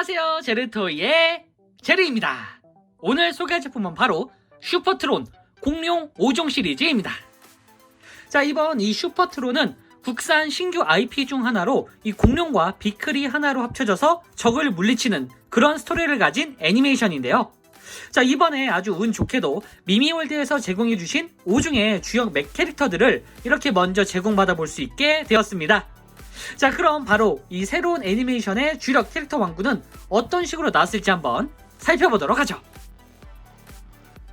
안녕하세요. 제르토이의 제르입니다. 오늘 소개할 제품은 바로 슈퍼트론 공룡 5종 시리즈입니다. 자 이번 이 슈퍼트론은 국산 신규 IP 중 하나로 이 공룡과 비클이 하나로 합쳐져서 적을 물리치는 그런 스토리를 가진 애니메이션인데요. 자 이번에 아주 운 좋게도 미미월드에서 제공해주신 5중의 주역 맥 캐릭터들을 이렇게 먼저 제공받아 볼 수 있게 되었습니다 자 그럼 바로 이 새로운 애니메이션의 주력 캐릭터 왕구는 어떤 식으로 나왔을지 한번 살펴보도록 하죠.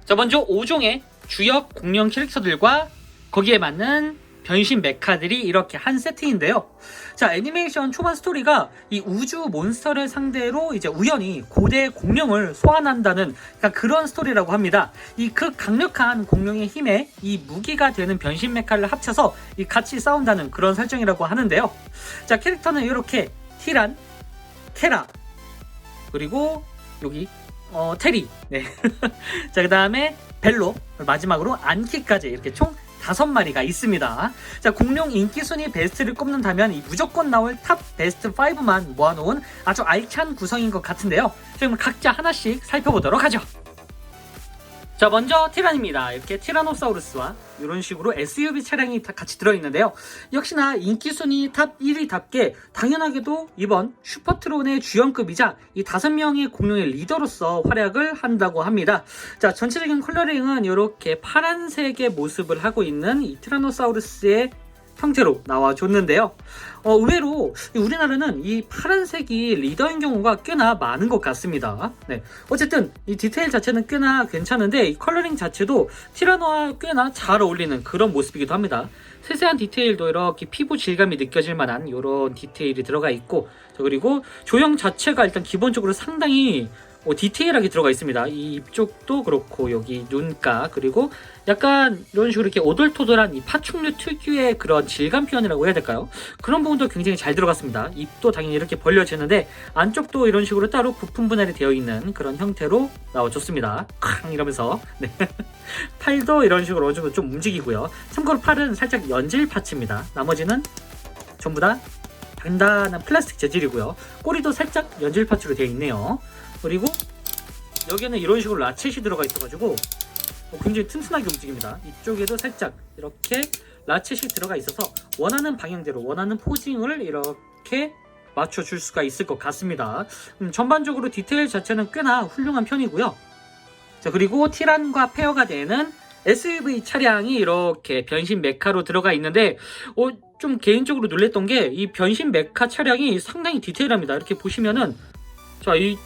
자 먼저 5종의 주역 공룡 캐릭터들과 거기에 맞는 변신 메카들이 이렇게 한 세트인데요 자 애니메이션 초반 스토리가 이 우주 몬스터를 상대로 이제 우연히 고대 공룡을 소환한다는 그러니까 그런 스토리라고 합니다. 이극 강력한 공룡의 힘에 이 무기가 되는 변신 메카를 합쳐서 이 같이 싸운다는 그런 설정이라고 하는데요. 자 캐릭터는 이렇게 티란, 케라 그리고 여기 어, 테리. 네. 자 그 다음에 벨로 마지막으로 안키까지 이렇게 총 다섯 마리가 있습니다. 자, 공룡 인기 순위 베스트를 꼽는다면 이 무조건 나올 탑 베스트 5만 모아놓은 아주 알찬 구성인 것 같은데요. 지금 각자 하나씩 살펴보도록 하죠. 자, 먼저 티란입니다. 이렇게 티라노사우루스와 이런 식으로 SUV 차량이 다 같이 들어있는데요. 역시나 인기 순위 탑 1위답게 당연하게도 이번 슈퍼트론의 주연급이자 이 다섯 명의 공룡의 리더로서 활약을 한다고 합니다. 자, 전체적인 컬러링은 이렇게 파란색의 모습을 하고 있는 이 티라노사우루스의 형태로 나와줬는데요. 어, 의외로 이 우리나라는 이 파란색이 리더인 경우가 꽤나 많은 것 같습니다. 네. 어쨌든 이 디테일 자체는 꽤나 괜찮은데 이 컬러링 자체도 티라노와 꽤나 잘 어울리는 그런 모습이기도 합니다. 세세한 디테일도 이렇게 피부 질감이 느껴질 만한 이런 디테일이 들어가 있고 자, 그리고 조형 자체가 일단 기본적으로 상당히 어, 디테일하게 들어가 있습니다. 이 입쪽도 그렇고 여기 눈가 그리고 약간 이런 식으로 이렇게 오돌토돌한 이 파충류 특유의 그런 질감 표현이라고 해야 될까요? 그런 부분도 굉장히 잘 들어갔습니다. 입도 당연히 이렇게 벌려지는데 안쪽도 이런 식으로 따로 부품 분할이 되어 있는 그런 형태로 나와줬습니다. 쾅 이러면서 네. 팔도 이런 식으로 어느 정도 좀 움직이고요. 참고로 팔은 살짝 연질 파츠입니다. 나머지는 전부 다 단단한 플라스틱 재질이고요. 꼬리도 살짝 연질 파츠로 되어 있네요. 그리고 여기에는 이런 식으로 라쳇이 들어가 있어가지고 어, 굉장히 튼튼하게 움직입니다. 이쪽에도 살짝 이렇게 라쳇이 들어가 있어서 원하는 방향대로 원하는 포징을 이렇게 맞춰줄 수가 있을 것 같습니다. 음, 전반적으로 디테일 자체는 꽤나 훌륭한 편이고요. 자 그리고 티란과 페어가 되는 SUV 차량이 이렇게 변신 메카로 들어가 있는데 어, 좀 개인적으로 놀랬던 게 이 변신 메카 차량이 상당히 디테일합니다. 이렇게 보시면은 자이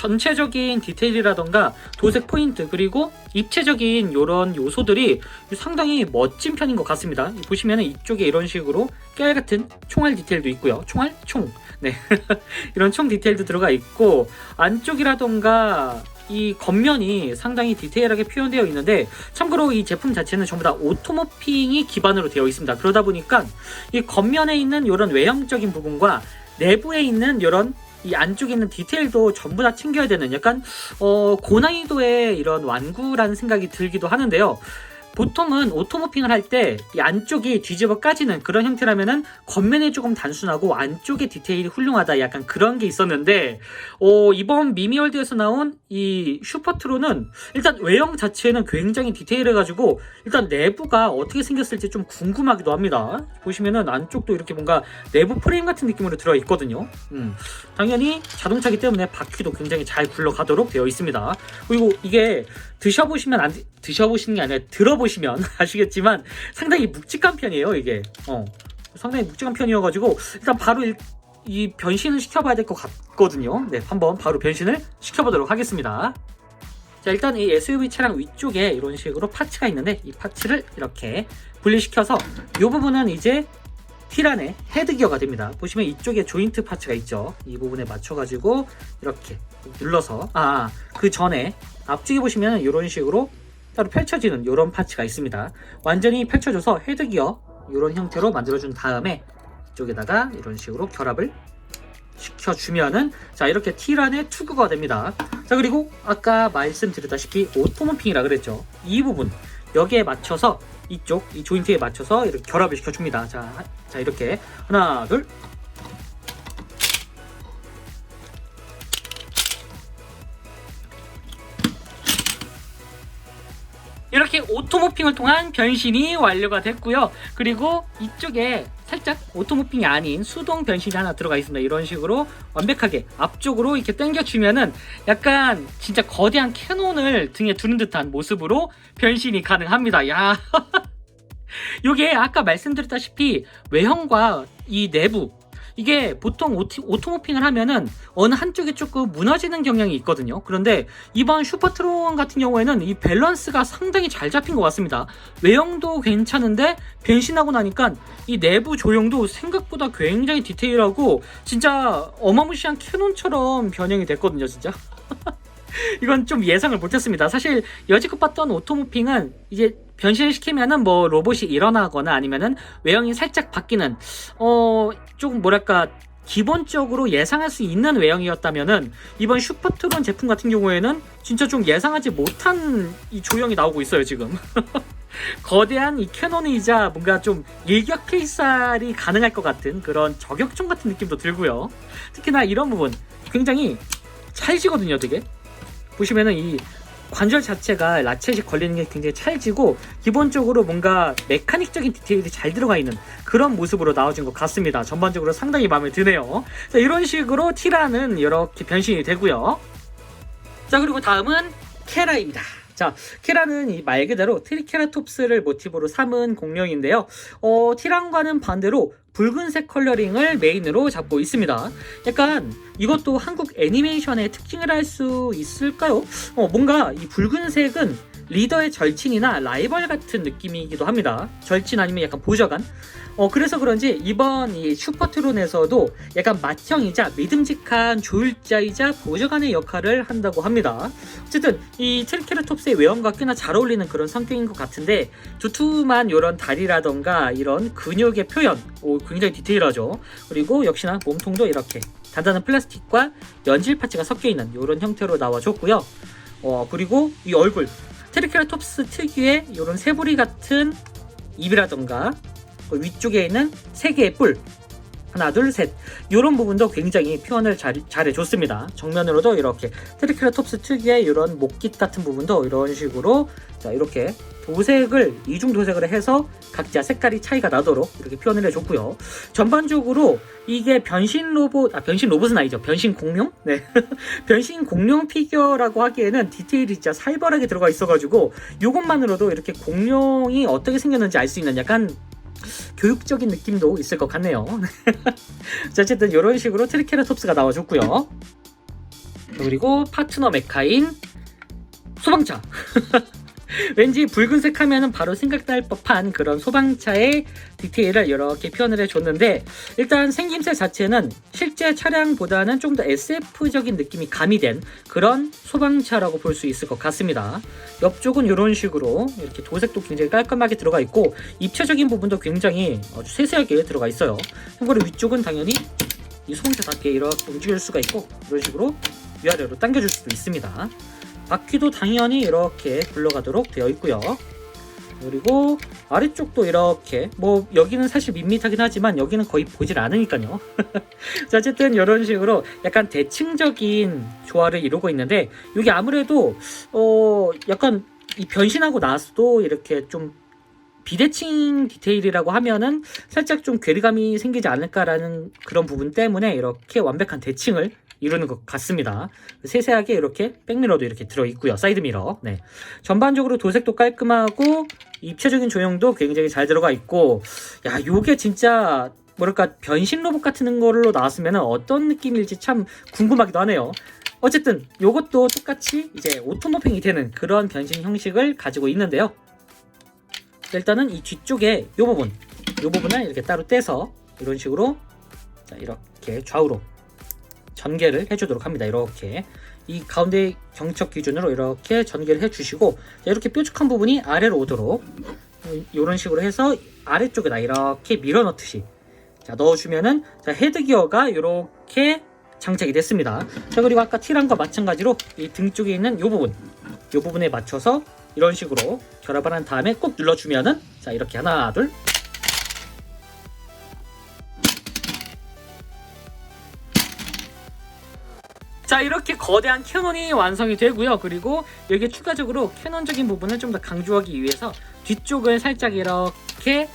전체적인 디테일이라던가 도색 포인트 그리고 입체적인 이런 요소들이 상당히 멋진 편인 것 같습니다. 보시면 이쪽에 이런 식으로 깨알 같은 총알 디테일도 있고요. 총알? 총. 네. 이런 총 디테일도 들어가 있고 안쪽이라던가 이 겉면이 상당히 디테일하게 표현되어 있는데 참고로 이 제품 자체는 전부 다 오토모핑이 기반으로 되어 있습니다. 그러다 보니까 이 겉면에 있는 이런 외형적인 부분과 내부에 있는 이런 이 안쪽에 있는 디테일도 전부 다 챙겨야 되는 약간 어, 고난이도의 이런 완구라는 생각이 들기도 하는데요. 보통은 오토모핑을 할 때 이 안쪽이 뒤집어 까지는 그런 형태라면은 겉면이 조금 단순하고 안쪽에 디테일이 훌륭하다 약간 그런 게 있었는데 어, 이번 미미월드에서 나온 이 슈퍼트로는 일단 외형 자체는 굉장히 디테일해가지고 일단 내부가 어떻게 생겼을지 좀 궁금하기도 합니다. 보시면은 안쪽도 이렇게 뭔가 내부 프레임 같은 느낌으로 들어 있거든요. 음, 당연히 자동차기 때문에 바퀴도 굉장히 잘 굴러가도록 되어 있습니다. 그리고 이게 드셔보시면 안 드셔보시는 게 아니라 들어보시면 아시겠지만 상당히 묵직한 편이에요 이게. 어. 상당히 묵직한 편이어가지고 일단 바로 일, 이 변신을 시켜봐야 될 것 같거든요. 네 한번 바로 변신을 시켜보도록 하겠습니다. 자 일단 이 SUV 차량 위쪽에 이런 식으로 파츠가 있는데 이 파츠를 이렇게 분리시켜서 이 부분은 이제 티란의 헤드기어가 됩니다. 보시면 이쪽에 조인트 파츠가 있죠. 이 부분에 맞춰가지고 이렇게 눌러서 아 그 전에 앞쪽에 보시면 이런 식으로 따로 펼쳐지는 이런 파츠가 있습니다. 완전히 펼쳐져서 헤드기어 이런 형태로 만들어준 다음에 이쪽에다가 이런 식으로 결합을 시켜주면은 자 이렇게 T란의 투구가 됩니다. 자 그리고 아까 말씀드렸다시피 오토모핑이라 그랬죠. 이 부분 여기에 맞춰서 이쪽 이 조인트에 맞춰서 이렇게 결합을 시켜줍니다. 자, 자 이렇게 하나 둘 이렇게 오토모핑을 통한 변신이 완료가 됐고요. 그리고 이쪽에 살짝 오토모핑이 아닌 수동 변신이 하나 들어가 있습니다. 이런 식으로 완벽하게 앞쪽으로 이렇게 당겨주면은 약간 진짜 거대한 캐논을 등에 두는 듯한 모습으로 변신이 가능합니다. 야. 요게 아까 말씀드렸다시피 외형과 이 내부 이게 보통 오티, 오토모핑을 하면은 어느 한쪽이 조금 무너지는 경향이 있거든요. 그런데 이번 슈퍼트론 같은 경우에는 이 밸런스가 상당히 잘 잡힌 것 같습니다. 외형도 괜찮은데 변신하고 나니까 이 내부 조형도 생각보다 굉장히 디테일하고 진짜 어마무시한 캐논처럼 변형이 됐거든요, 진짜. 이건 좀 예상을 못했습니다. 사실 여지껏 봤던 오토모핑은 이제 변신을 시키면은 뭐 로봇이 일어나거나 아니면은 외형이 살짝 바뀌는 어 조금 뭐랄까 기본적으로 예상할 수 있는 외형이었다면은 이번 슈퍼트론 제품 같은 경우에는 진짜 좀 예상하지 못한 이 조형이 나오고 있어요 지금. 거대한 이 캐논이자 뭔가 좀 일격 필살이 가능할 것 같은 그런 저격총 같은 느낌도 들고요. 특히나 이런 부분 굉장히 찰지거든요, 되게. 보시면은 이 관절 자체가 라쳇이 걸리는 게 굉장히 찰지고 기본적으로 뭔가 메카닉적인 디테일이 잘 들어가 있는 그런 모습으로 나와진 것 같습니다. 전반적으로 상당히 마음에 드네요. 자, 이런 식으로 티라는 이렇게 변신이 되고요. 자, 그리고 다음은 케라입니다. 자, 키라는 이 말 그대로 트리케라톱스를 모티브로 삼은 공룡인데요. 어, 티랑과는 반대로 붉은색 컬러링을 메인으로 잡고 있습니다. 약간 이것도 한국 애니메이션의 특징을 할 수 있을까요? 어, 뭔가 이 붉은색은 리더의 절친이나 라이벌 같은 느낌이기도 합니다. 절친 아니면 약간 보좌관. 어, 그래서 그런지 이번 이 슈퍼트론에서도 약간 맏형이자 믿음직한 조율자이자 보좌관의 역할을 한다고 합니다. 어쨌든 이 트리케라톱스의 외형과 꽤나 잘 어울리는 그런 성격인 것 같은데 두툼한 이런 다리라던가 이런 근육의 표현 오, 굉장히 디테일하죠. 그리고 역시나 몸통도 이렇게 단단한 플라스틱과 연질 파츠가 섞여 있는 이런 형태로 나와줬고요. 어, 그리고 이 얼굴 트리케라톱스 특유의 이런 새부리 같은 입이라던가 그 위쪽에 있는 세 개의 뿔 하나 둘 셋. 이런 부분도 굉장히 표현을 잘, 잘해줬습니다. 정면으로도 이렇게 트리케라톱스 특유의 이런 목깃 같은 부분도 이런 식으로 자 이렇게 도색을 이중 도색을 해서 각자 색깔이 차이가 나도록 이렇게 표현을 해줬고요. 전반적으로 이게 변신 로봇 아 변신 로봇은 아니죠. 변신 공룡? 네. 변신 공룡 피규어라고 하기에는 디테일이 진짜 살벌하게 들어가 있어가지고 이것만으로도 이렇게 공룡이 어떻게 생겼는지 알 수 있는 약간 교육적인 느낌도 있을 것 같네요. 자, 어쨌든 이런 식으로 트리케라톱스가 나와줬고요. 그리고 파트너 메카인 소방차. 왠지 붉은색 하면은 바로 생각날 법한 그런 소방차의 디테일을 이렇게 표현을 해줬는데 일단 생김새 자체는 실제 차량보다는 좀 더 SF적인 느낌이 가미된 그런 소방차라고 볼 수 있을 것 같습니다. 옆쪽은 이런 식으로 이렇게 도색도 굉장히 깔끔하게 들어가 있고 입체적인 부분도 굉장히 아주 세세하게 들어가 있어요. 참고로 위쪽은 당연히 이 소방차답게 이렇게 움직일 수가 있고 이런 식으로 위아래로 당겨줄 수도 있습니다. 바퀴도 당연히 이렇게 굴러가도록 되어 있고요. 그리고 아래쪽도 이렇게 뭐 여기는 사실 밋밋하긴 하지만 여기는 거의 보질 않으니까요. 자, 어쨌든 이런 식으로 약간 대칭적인 조화를 이루고 있는데 이게 아무래도 어 약간 이 변신하고 나서도 이렇게 좀 비대칭 디테일이라고 하면은 살짝 좀 괴리감이 생기지 않을까라는 그런 부분 때문에 이렇게 완벽한 대칭을 이루는 것 같습니다. 세세하게 이렇게 백미러도 이렇게 들어있고요. 사이드미러. 네. 전반적으로 도색도 깔끔하고 입체적인 조형도 굉장히 잘 들어가 있고 야 요게 진짜 뭐랄까 변신 로봇 같은 걸로 나왔으면 어떤 느낌일지 참 궁금하기도 하네요. 어쨌든 요것도 똑같이 이제 오토모핑이 되는 그런 변신 형식을 가지고 있는데요. 일단은 이 뒤쪽에 요 부분, 요 부분을 이렇게 따로 떼서 이런 식으로 자, 이렇게 좌우로 전개를 해주도록 합니다. 이렇게 이 가운데 경첩 기준으로 이렇게 전개를 해주시고 이렇게 뾰족한 부분이 아래로 오도록 이런 식으로 해서 아래쪽에다 이렇게 밀어 넣듯이 자 넣어주면은 자 헤드 기어가 이렇게 장착이 됐습니다. 자 그리고 아까 티랑과 마찬가지로 이 등 쪽에 있는 이 부분 이 부분에 맞춰서 이런 식으로 결합을 한 다음에 꼭 눌러주면은 자 이렇게 하나 둘 자 이렇게 거대한 캐논이 완성이 되고요. 그리고 여기에 추가적으로 캐논적인 부분을 좀 더 강조하기 위해서 뒤쪽을 살짝 이렇게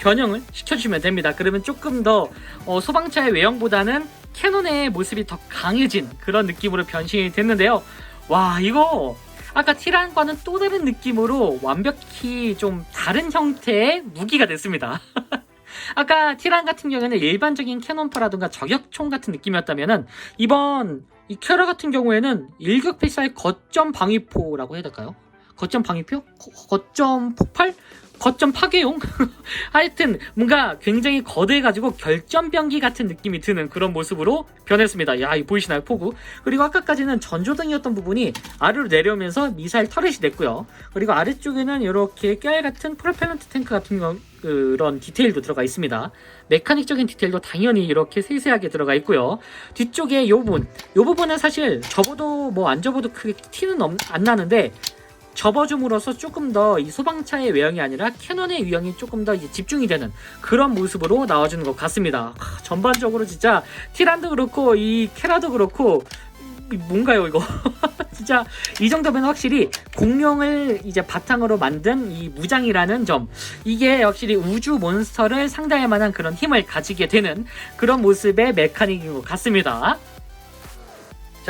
변형을 시켜주면 됩니다. 그러면 조금 더 어, 소방차의 외형보다는 캐논의 모습이 더 강해진 그런 느낌으로 변신이 됐는데요. 와 이거 아까 티란과는 또 다른 느낌으로 완벽히 좀 다른 형태의 무기가 됐습니다. 아까 티란 같은 경우에는 일반적인 캐논파라든가 저격총 같은 느낌이었다면은 이번 이 캐라 같은 경우에는 일격 필살 거점 방위포라고 해야 될까요? 거점 방위표? 거, 거점 폭발? 거점 파괴용? 하여튼 뭔가 굉장히 거대해가지고 결점병기 같은 느낌이 드는 그런 모습으로 변했습니다. 야, 이 보이시나요? 포구. 그리고 아까까지는 전조등이었던 부분이 아래로 내려오면서 미사일 터렛이 됐고요. 그리고 아래쪽에는 이렇게 깨알 같은 프로펠런트 탱크 같은 거, 그런 디테일도 들어가 있습니다. 메카닉적인 디테일도 당연히 이렇게 세세하게 들어가 있고요. 뒤쪽에 이 부분, 이 부분은 사실 접어도 뭐 안 접어도 크게 티는 없- 안 나는데 접어줌으로써 조금 더 이 소방차의 외형이 아니라 캐논의 유형이 조금 더 집중이 되는 그런 모습으로 나와주는 것 같습니다. 하, 전반적으로 진짜 티란도 그렇고 이 캐라도 그렇고 이 뭔가요 이거 진짜 이 정도면 확실히 공룡을 이제 바탕으로 만든 이 무장이라는 점 이게 확실히 우주 몬스터를 상대할 만한 그런 힘을 가지게 되는 그런 모습의 메카닉인 것 같습니다.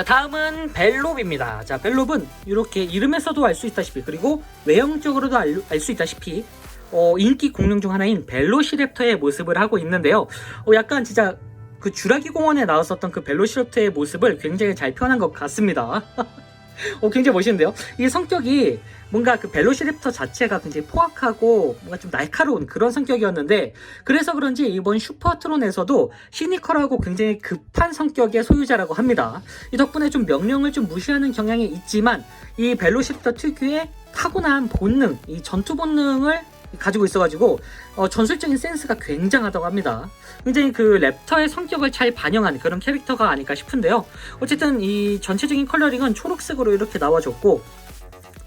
자 다음은 벨롭입니다. 자 벨롭은 이렇게 이름에서도 알 수 있다시피 그리고 외형적으로도 알 수 있다시피 어, 인기 공룡 중 하나인 벨로시랩터의 모습을 하고 있는데요. 어, 약간 진짜 그 주라기 공원에 나왔었던 그 벨로시랩터의 모습을 굉장히 잘 표현한 것 같습니다. 어, 굉장히 멋있는데요. 이 성격이 뭔가 그 벨로시랩터 자체가 굉장히 포악하고 뭔가 좀 날카로운 그런 성격이었는데 그래서 그런지 이번 슈퍼트론에서도 시니컬하고 굉장히 급한 성격의 소유자라고 합니다. 이 덕분에 좀 명령을 좀 무시하는 경향이 있지만 이 벨로시랩터 특유의 타고난 본능, 이 전투 본능을 가지고 있어가지고 어, 전술적인 센스가 굉장하다고 합니다. 굉장히 그 랩터의 성격을 잘 반영한 그런 캐릭터가 아닐까 싶은데요. 어쨌든 이 전체적인 컬러링은 초록색으로 이렇게 나와줬고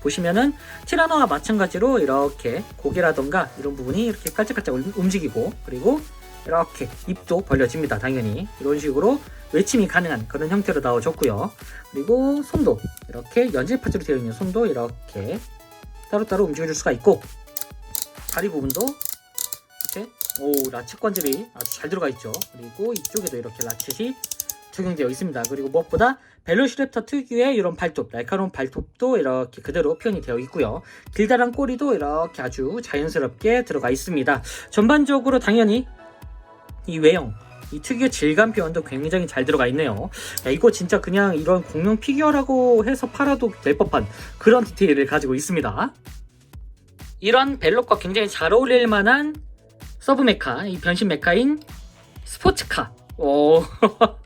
보시면은 티라노와 마찬가지로 이렇게 고개라던가 이런 부분이 이렇게 깔짝깔짝 움- 움직이고 그리고 이렇게 입도 벌려집니다. 당연히 이런 식으로 외침이 가능한 그런 형태로 나와줬고요. 그리고 손도 이렇게 연질 파츠로 되어 있는 손도 이렇게 따로따로 움직여줄 수가 있고 다리 부분도 이렇게 오 라쳇 관절이 아주 잘 들어가 있죠. 그리고 이쪽에도 이렇게 라쳇이 적용되어 있습니다. 그리고 무엇보다 벨로시랩터 특유의 이런 발톱, 날카로운 발톱도 이렇게 그대로 표현이 되어 있고요. 길다란 꼬리도 이렇게 아주 자연스럽게 들어가 있습니다. 전반적으로 당연히 이 외형, 이 특유의 질감 표현도 굉장히 잘 들어가 있네요. 야, 이거 진짜 그냥 이런 공룡 피규어라고 해서 팔아도 될 법한 그런 디테일을 가지고 있습니다. 이런 벨록과 굉장히 잘 어울릴 만한 서브 메카, 이 변신 메카인 스포츠카. 오.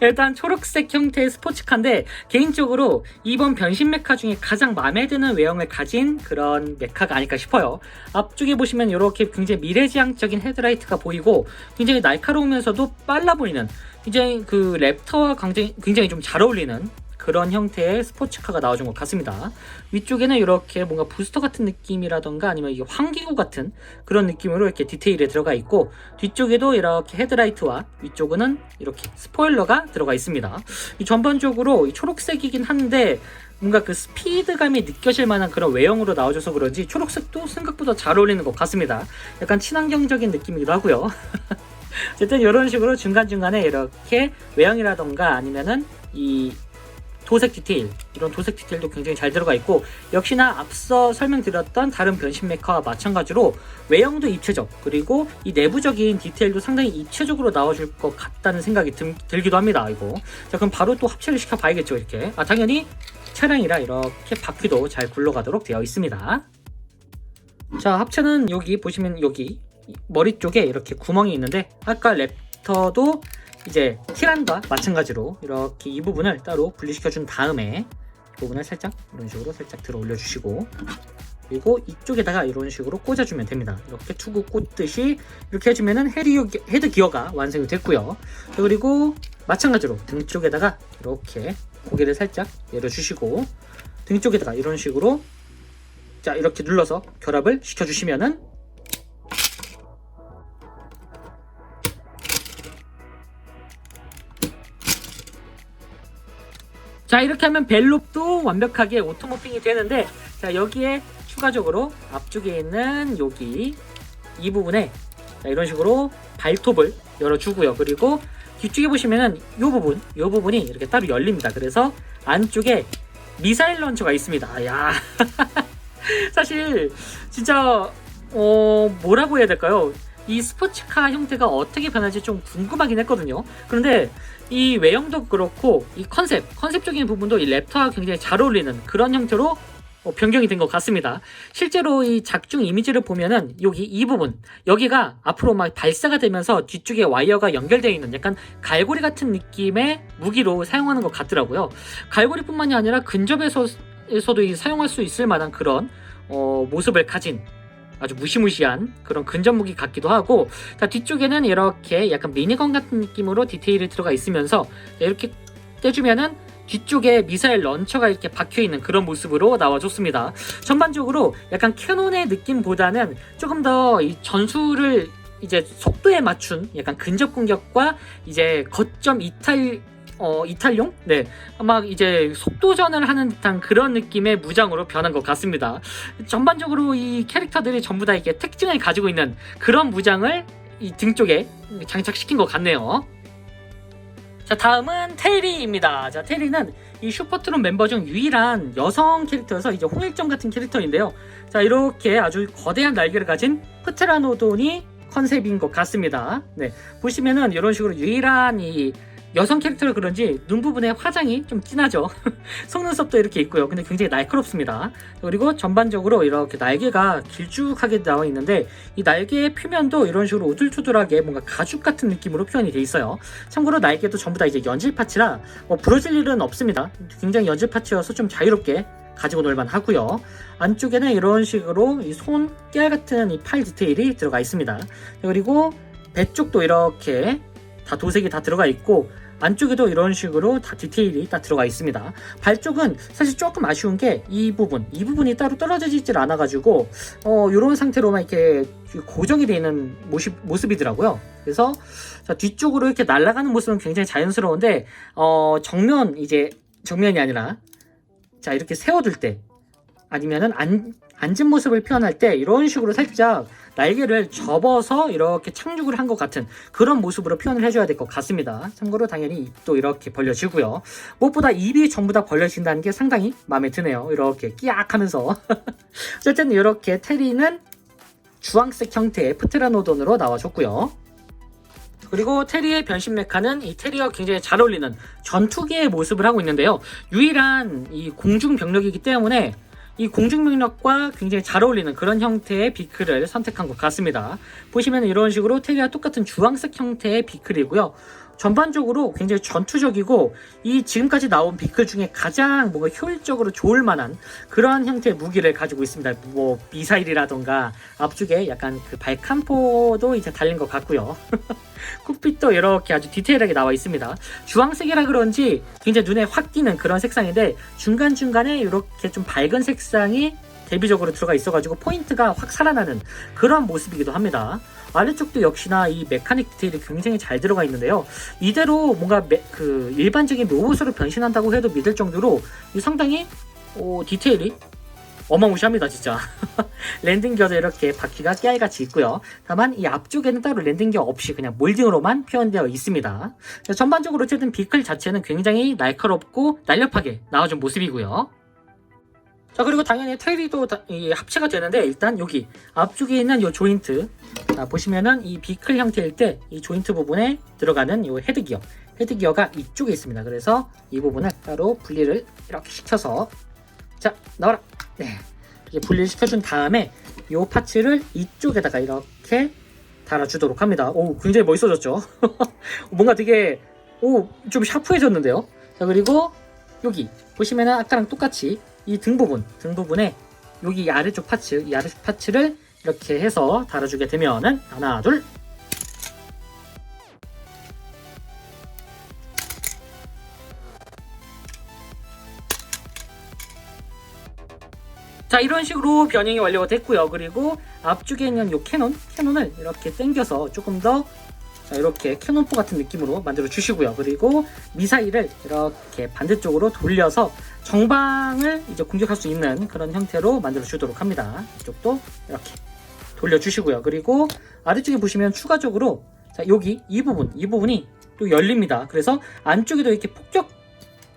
일단 초록색 형태의 스포츠카인데 개인적으로 이번 변신 메카 중에 가장 마음에 드는 외형을 가진 그런 메카가 아닐까 싶어요. 앞쪽에 보시면 이렇게 굉장히 미래지향적인 헤드라이트가 보이고 굉장히 날카로우면서도 빨라 보이는 굉장히 그 랩터와 굉장히, 굉장히 좀 잘 어울리는 그런 형태의 스포츠카가 나와준 것 같습니다. 위쪽에는 이렇게 뭔가 부스터 같은 느낌이라던가 아니면 이게 환기구 같은 그런 느낌으로 이렇게 디테일에 들어가 있고 뒤쪽에도 이렇게 헤드라이트와 위쪽은 이렇게 스포일러가 들어가 있습니다. 이 전반적으로 이 초록색이긴 한데 뭔가 그 스피드감이 느껴질 만한 그런 외형으로 나와줘서 그런지 초록색도 생각보다 잘 어울리는 것 같습니다. 약간 친환경적인 느낌이기도 하고요. 어쨌든 이런 식으로 중간중간에 이렇게 외형이라던가 아니면은 이 도색 디테일 이런 도색 디테일도 굉장히 잘 들어가 있고 역시나 앞서 설명드렸던 다른 변신 메카와 마찬가지로 외형도 입체적 그리고 이 내부적인 디테일도 상당히 입체적으로 나와줄 것 같다는 생각이 들, 들기도 합니다 이거. 자 그럼 바로 또 합체를 시켜 봐야겠죠 이렇게. 아 당연히 차량이라 이렇게 바퀴도 잘 굴러가도록 되어 있습니다. 자 합체는 여기 보시면 여기 머리 쪽에 이렇게 구멍이 있는데 아까 랩터도 이제 티란과 마찬가지로 이렇게 이 부분을 따로 분리시켜 준 다음에 이 부분을 살짝 이런 식으로 살짝 들어 올려 주시고 그리고 이쪽에다가 이런 식으로 꽂아주면 됩니다. 이렇게 투구 꽂듯이 이렇게 해주면은 헤드 기어가 완성이 됐고요. 자, 그리고 마찬가지로 등 쪽에다가 이렇게 고개를 살짝 내려주시고 등 쪽에다가 이런 식으로 자 이렇게 눌러서 결합을 시켜주시면은 자 이렇게 하면 벨롭도 완벽하게 오토모핑이 되는데 자 여기에 추가적으로 앞쪽에 있는 여기 이 부분에 자, 이런 식으로 발톱을 열어주고요. 그리고 뒤쪽에 보시면은 이 부분, 이 부분이 이렇게 따로 열립니다. 그래서 안쪽에 미사일 런처가 있습니다. 야, 사실 진짜 어 뭐라고 해야 될까요? 이 스포츠카 형태가 어떻게 변할지 좀 궁금하긴 했거든요. 그런데 이 외형도 그렇고 이 컨셉, 컨셉적인 부분도 이 랩터와 굉장히 잘 어울리는 그런 형태로 어, 변경이 된 것 같습니다. 실제로 이 작중 이미지를 보면은 여기 이 부분 여기가 앞으로 막 발사가 되면서 뒤쪽에 와이어가 연결되어 있는 약간 갈고리 같은 느낌의 무기로 사용하는 것 같더라고요. 갈고리뿐만이 아니라 근접에서에서도 이 사용할 수 있을 만한 그런 어, 모습을 가진 아주 무시무시한 그런 근접 무기 같기도 하고 자 뒤쪽에는 이렇게 약간 미니건 같은 느낌으로 디테일이 들어가 있으면서 이렇게 떼주면은 뒤쪽에 미사일 런처가 이렇게 박혀 있는 그런 모습으로 나와줬습니다. 전반적으로 약간 캐논의 느낌보다는 조금 더 이 전술을 이제 속도에 맞춘 약간 근접 공격과 이제 거점 이탈 어 이탈용 네 아마 이제 속도전을 하는 듯한 그런 느낌의 무장으로 변한 것 같습니다. 전반적으로 이 캐릭터들이 전부 다 이렇게 특징을 가지고 있는 그런 무장을 이 등 쪽에 장착시킨 것 같네요. 자 다음은 테리입니다. 자 테리는 이 슈퍼트론 멤버 중 유일한 여성 캐릭터여서 이제 홍일점 같은 캐릭터인데요. 자 이렇게 아주 거대한 날개를 가진 프테라노돈이 컨셉인 것 같습니다. 네 보시면은 이런 식으로 유일한 이 여성 캐릭터라 그런지 눈 부분에 화장이 좀 진하죠. 속눈썹도 이렇게 있고요. 근데 굉장히 날카롭습니다. 그리고 전반적으로 이렇게 날개가 길쭉하게 나와 있는데 이 날개의 표면도 이런 식으로 우둘투둘하게 뭔가 가죽 같은 느낌으로 표현이 돼 있어요. 참고로 날개도 전부 다 이제 연질 파츠라 뭐 부러질 일은 없습니다. 굉장히 연질 파츠여서 좀 자유롭게 가지고 놀만 하고요. 안쪽에는 이런 식으로 이 손 깨알 같은 이 팔 디테일이 들어가 있습니다. 그리고 배 쪽도 이렇게 다 도색이 다 들어가 있고 안쪽에도 이런 식으로 다 디테일이 다 들어가 있습니다. 발 쪽은 사실 조금 아쉬운 게 이 부분, 이 부분이 따로 떨어져 있질 않아 가지고 어 이런 상태로만 이렇게 고정이 되어 있는 모습, 모습이더라고요. 그래서 자, 뒤쪽으로 이렇게 날아가는 모습은 굉장히 자연스러운데 어 정면 이제 정면이 아니라 자 이렇게 세워둘 때 아니면은 안, 앉은 모습을 표현할 때 이런 식으로 살짝 날개를 접어서 이렇게 착륙을 한 것 같은 그런 모습으로 표현을 해줘야 될 것 같습니다. 참고로 당연히 입도 이렇게 벌려지고요. 무엇보다 입이 전부 다 벌려진다는 게 상당히 마음에 드네요. 이렇게 끼악 하면서. 어쨌든 이렇게 테리는 주황색 형태의 프트라노돈으로 나와줬고요. 그리고 테리의 변신 메카는 이 테리와 굉장히 잘 어울리는 전투기의 모습을 하고 있는데요. 유일한 이 공중 병력이기 때문에 이 공중명력과 굉장히 잘 어울리는 그런 형태의 비클을 선택한 것 같습니다. 보시면 이런 식으로 테리와 똑같은 주황색 형태의 비클이고요. 전반적으로 굉장히 전투적이고 이 지금까지 나온 비클 중에 가장 뭔가 효율적으로 좋을 만한 그런 형태의 무기를 가지고 있습니다. 뭐 미사일이라던가 앞쪽에 약간 그 발칸포도 이제 달린 것 같고요. 쿡핏도 이렇게 아주 디테일하게 나와 있습니다. 주황색이라 그런지 굉장히 눈에 확 띄는 그런 색상인데 중간중간에 이렇게 좀 밝은 색상이 대비적으로 들어가 있어가지고 포인트가 확 살아나는 그런 모습이기도 합니다. 아래쪽도 역시나 이 메카닉 디테일이 굉장히 잘 들어가 있는데요. 이대로 뭔가 메, 그 일반적인 로봇으로 변신한다고 해도 믿을 정도로 이 상당히 오, 디테일이 어마무시합니다 진짜. 랜딩 기어도 이렇게 바퀴가 깨알같이 있고요. 다만 이 앞쪽에는 따로 랜딩 기어 없이 그냥 몰딩으로만 표현되어 있습니다. 전반적으로 어쨌든 비클 자체는 굉장히 날카롭고 날렵하게 나와준 모습이고요 자 그리고 당연히 테일도 합체가 되는데 일단 여기 앞쪽에 있는 이 조인트 자, 보시면은 이 비클 형태일 때 이 조인트 부분에 들어가는 이 헤드 기어 헤드 기어가 이쪽에 있습니다. 그래서 이 부분을 따로 분리를 이렇게 시켜서 자 나와라. 네. 이렇게 분리를 시켜준 다음에 이 파츠를 이쪽에다가 이렇게 달아주도록 합니다. 오 굉장히 멋있어졌죠? 뭔가 되게 오 좀 샤프해졌는데요? 자 그리고 여기 보시면은 아까랑 똑같이 이 등 부분, 등 부분에 여기 이 아래쪽 파츠, 이 아래쪽 파츠를 이렇게 해서 달아주게 되면은 하나, 둘. 자 이런 식으로 변형이 완료가 됐고요. 그리고 앞쪽에 있는 이 캐논, 캐논을 이렇게 당겨서 조금 더 자, 이렇게 캐논포 같은 느낌으로 만들어 주시고요. 그리고 미사일을 이렇게 반대쪽으로 돌려서 정방을 이제 공격할 수 있는 그런 형태로 만들어 주도록 합니다. 이쪽도 이렇게 돌려 주시고요. 그리고 아래쪽에 보시면 추가적으로 자, 여기 이 부분, 이 부분이 또 열립니다. 그래서 안쪽에도 이렇게 폭격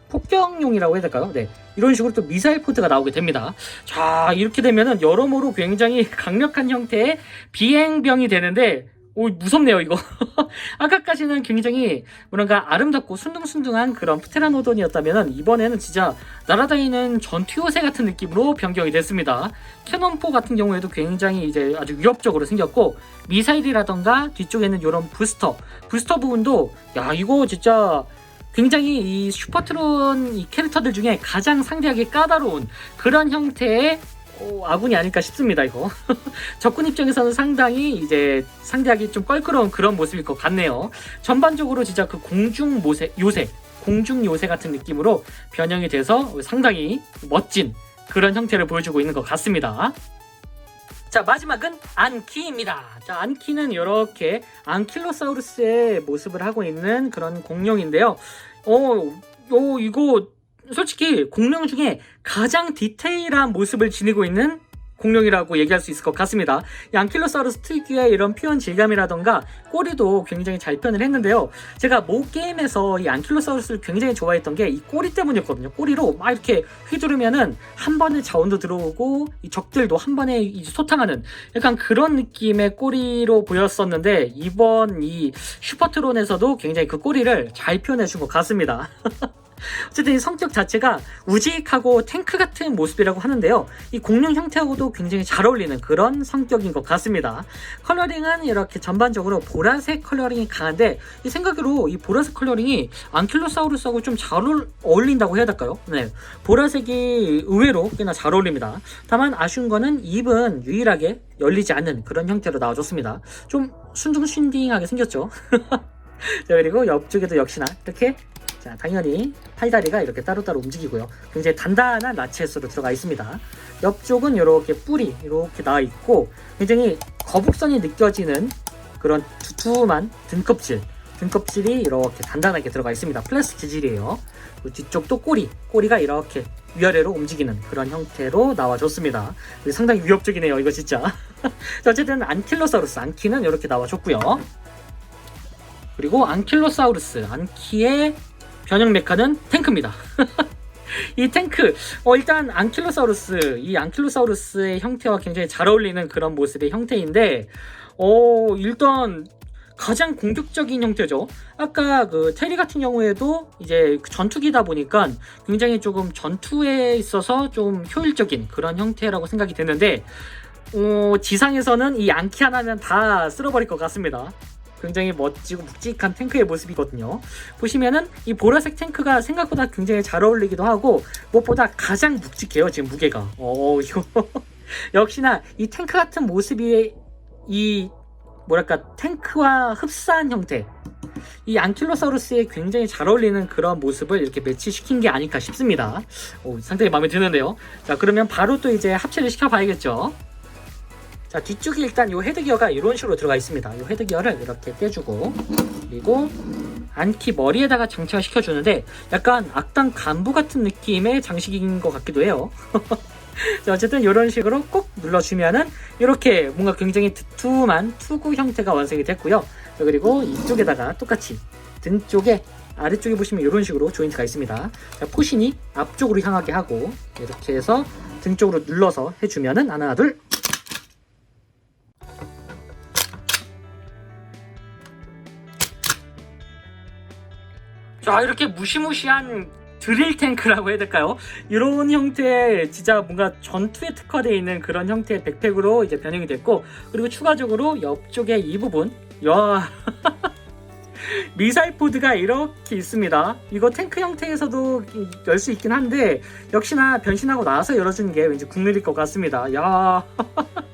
폭격용이라고 해야 될까요? 네. 이런 식으로 또 미사일 포트가 나오게 됩니다. 자, 이렇게 되면은 여러모로 굉장히 강력한 형태의 비행병이 되는데 오, 무섭네요, 이거. 아까까지는 굉장히 뭔가 아름답고 순둥순둥한 그런 프테라노돈이었다면 이번에는 진짜 날아다니는 전투 요새 같은 느낌으로 변경이 됐습니다. 캐논포 같은 경우에도 굉장히 이제 아주 위협적으로 생겼고 미사일이라던가 뒤쪽에는 이런 부스터, 부스터 부분도 야 이거 진짜 굉장히 이 슈퍼트론 이 캐릭터들 중에 가장 상대하기 까다로운 그런 형태의 어, 아군이 아닐까 싶습니다 이거 적군 입장에서는 상당히 이제 상대하기 좀 껄끄러운 그런 모습일 것 같네요 전반적으로 진짜 그 공중 모세, 요새 공중 요새 같은 느낌으로 변형이 돼서 상당히 멋진 그런 형태를 보여주고 있는 것 같습니다 자 마지막은 안키입니다. 자 안키는 이렇게 안킬로사우루스의 모습을 하고 있는 그런 공룡인데요. 어, 어 이거 솔직히 공룡 중에 가장 디테일한 모습을 지니고 있는 공룡이라고 얘기할 수 있을 것 같습니다. 이 안킬로사우루스 특유의 이런 표현 질감이라던가 꼬리도 굉장히 잘 표현을 했는데요. 제가 모 게임에서 이 안킬로사우루스를 굉장히 좋아했던 게 이 꼬리 때문이었거든요. 꼬리로 막 이렇게 휘두르면은 한 번에 자원도 들어오고 이 적들도 한 번에 이제 소탕하는 약간 그런 느낌의 꼬리로 보였었는데 이번 이 슈퍼트론에서도 굉장히 그 꼬리를 잘 표현해 준 것 같습니다. 어쨌든 이 성격 자체가 우직하고 탱크 같은 모습이라고 하는데요. 이 공룡 형태하고도 굉장히 잘 어울리는 그런 성격인 것 같습니다. 컬러링은 이렇게 전반적으로 보라색 컬러링이 강한데 이 생각으로 이 보라색 컬러링이 안킬로사우루스하고 좀 잘 어울린다고 해야 될까요? 네, 보라색이 의외로 꽤나 잘 어울립니다. 다만 아쉬운 거는 입은 유일하게 열리지 않는 그런 형태로 나와줬습니다. 좀 순둥순딩하게 생겼죠. 자 그리고 옆쪽에도 역시나 이렇게 자, 당연히 팔다리가 이렇게 따로따로 움직이고요. 굉장히 단단한 라체스로 들어가 있습니다. 옆쪽은 이렇게 뿔이 이렇게 나와 있고 굉장히 거북선이 느껴지는 그런 두툼한 등껍질 등껍질이 이렇게 단단하게 들어가 있습니다. 플라스틱 재질이에요. 그리고 뒤쪽도 꼬리, 꼬리가 이렇게 위아래로 움직이는 그런 형태로 나와줬습니다. 상당히 위협적이네요, 이거 진짜. 자, 어쨌든 안킬로사우루스, 안키는 이렇게 나와줬고요. 그리고 안킬로사우루스, 안키의 변형 메카는 탱크입니다. 이 탱크, 어, 일단 안킬로사우루스, 이 안킬로사우루스의 형태와 굉장히 잘 어울리는 그런 모습의 형태인데, 어, 일단 가장 공격적인 형태죠. 아까 그 테리 같은 경우에도 이제 그 전투기다 보니까 굉장히 조금 전투에 있어서 좀 효율적인 그런 형태라고 생각이 되는데, 어, 지상에서는 이 안키 하나면 다 쓸어버릴 것 같습니다. 굉장히 멋지고 묵직한 탱크의 모습이거든요. 보시면은 이 보라색 탱크가 생각보다 굉장히 잘 어울리기도 하고 무엇보다 가장 묵직해요. 지금 무게가. 어 이거 역시나 이 탱크 같은 모습이 이 뭐랄까 탱크와 흡사한 형태. 이 안킬로사우루스에 굉장히 잘 어울리는 그런 모습을 이렇게 매치시킨 게 아닐까 싶습니다. 오, 상당히 마음에 드는데요. 자, 그러면 바로 또 이제 합체를 시켜봐야겠죠. 자 뒤쪽에 일단 이 헤드기어가 이런 식으로 들어가 있습니다. 이 헤드기어를 이렇게 떼주고 그리고 안키 머리에다가 장착을 시켜주는데 약간 악당 간부 같은 느낌의 장식인 것 같기도 해요. 자, 어쨌든 이런 식으로 꼭 눌러주면은 이렇게 뭔가 굉장히 두툼한 투구 형태가 완성이 됐고요. 자, 그리고 이쪽에다가 똑같이 등 쪽에 아래쪽에 보시면 이런 식으로 조인트가 있습니다. 자, 포신이 앞쪽으로 향하게 하고 이렇게 해서 등 쪽으로 눌러서 해주면은 하나 둘 자 이렇게 무시무시한 드릴 탱크라고 해야 될까요? 이런 형태의 진짜 뭔가 전투에 특화되어 있는 그런 형태의 백팩으로 이제 변형이 됐고 그리고 추가적으로 옆쪽에 이 부분 야 미사일 포드가 이렇게 있습니다. 이거 탱크 형태에서도 열 수 있긴 한데 역시나 변신하고 나서 열어주는 게 왠지 국룰일 것 같습니다. 야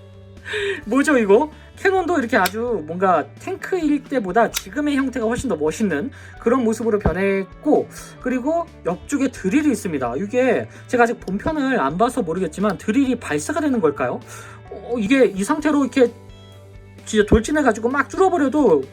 뭐죠 이거? 캐논도 이렇게 아주 뭔가 탱크일 때보다 지금의 형태가 훨씬 더 멋있는 그런 모습으로 변했고 그리고 옆쪽에 드릴이 있습니다. 이게 제가 아직 본편을 안 봐서 모르겠지만 드릴이 발사가 되는 걸까요? 어, 이게 이 상태로 이렇게 진짜 돌진해가지고 막 뚫어버려도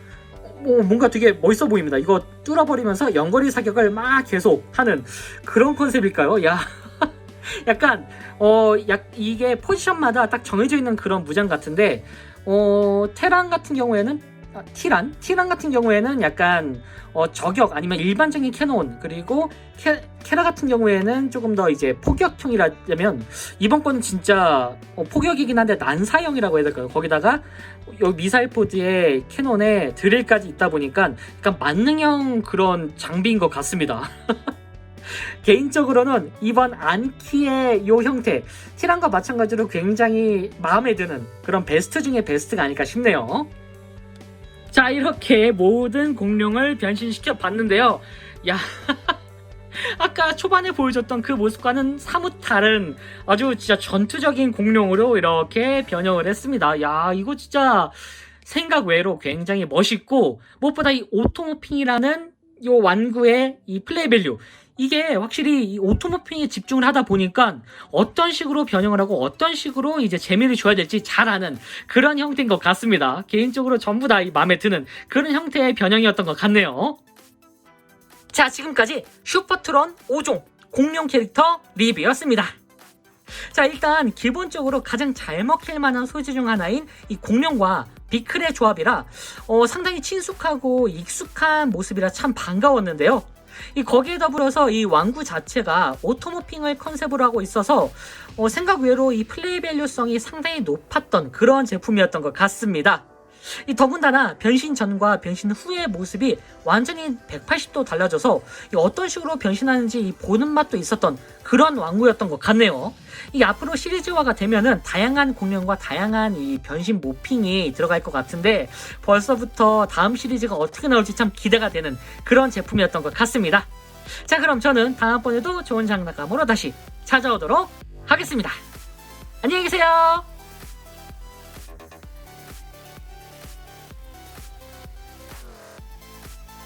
뭐 뭔가 되게 멋있어 보입니다. 이거 뚫어버리면서 연거리 사격을 막 계속 하는 그런 컨셉일까요? 야, 약간 어, 약 이게 포지션마다 딱 정해져 있는 그런 무장 같은데 어, 테란 같은 경우에는 아, 티란 티란 같은 경우에는 약간 어, 저격 아니면 일반적인 캐논 그리고 캐, 캐라 같은 경우에는 조금 더 이제 포격형이라면 이번 건 진짜 어, 포격이긴 한데 난사형이라고 해야 될까요? 거기다가 요 미사일 포드에 캐논에 드릴까지 있다 보니까 약간 만능형 그런 장비인 것 같습니다. 개인적으로는 이번 안키의 요 형태 티란과 마찬가지로 굉장히 마음에 드는 그런 베스트 중에 베스트가 아닐까 싶네요. 자 이렇게 모든 공룡을 변신시켜 봤는데요. 야 아까 초반에 보여줬던 그 모습과는 사뭇 다른 아주 진짜 전투적인 공룡으로 이렇게 변형을 했습니다. 야 이거 진짜 생각 외로 굉장히 멋있고 무엇보다 이 오토모핑이라는 요 완구의 이 플레이 밸류 이게 확실히 이 오토모핑에 집중을 하다 보니까 어떤 식으로 변형을 하고 어떤 식으로 이제 재미를 줘야 될지 잘 아는 그런 형태인 것 같습니다. 개인적으로 전부 다 이 마음에 드는 그런 형태의 변형이었던 것 같네요. 자, 지금까지 슈퍼트론 5종 공룡 캐릭터 리뷰였습니다. 자, 일단 기본적으로 가장 잘 먹힐 만한 소재 중 하나인 이 공룡과 비클의 조합이라 어, 상당히 친숙하고 익숙한 모습이라 참 반가웠는데요. 이 거기에 더불어서 이 왕구 자체가 오토모핑을 컨셉으로 하고 있어서 어, 생각 외로 이 플레이 밸류성이 상당히 높았던 그런 제품이었던 것 같습니다. 이 더군다나 변신 전과 변신 후의 모습이 완전히 180도 달라져서 이 어떤 식으로 변신하는지 이 보는 맛도 있었던 그런 왕구였던 것 같네요. 이 앞으로 시리즈화가 되면은 다양한 공룡과 다양한 이 변신 모핑이 들어갈 것 같은데 벌써부터 다음 시리즈가 어떻게 나올지 참 기대가 되는 그런 제품이었던 것 같습니다. 자 그럼 저는 다음번에도 좋은 장난감으로 다시 찾아오도록 하겠습니다. 안녕히 계세요.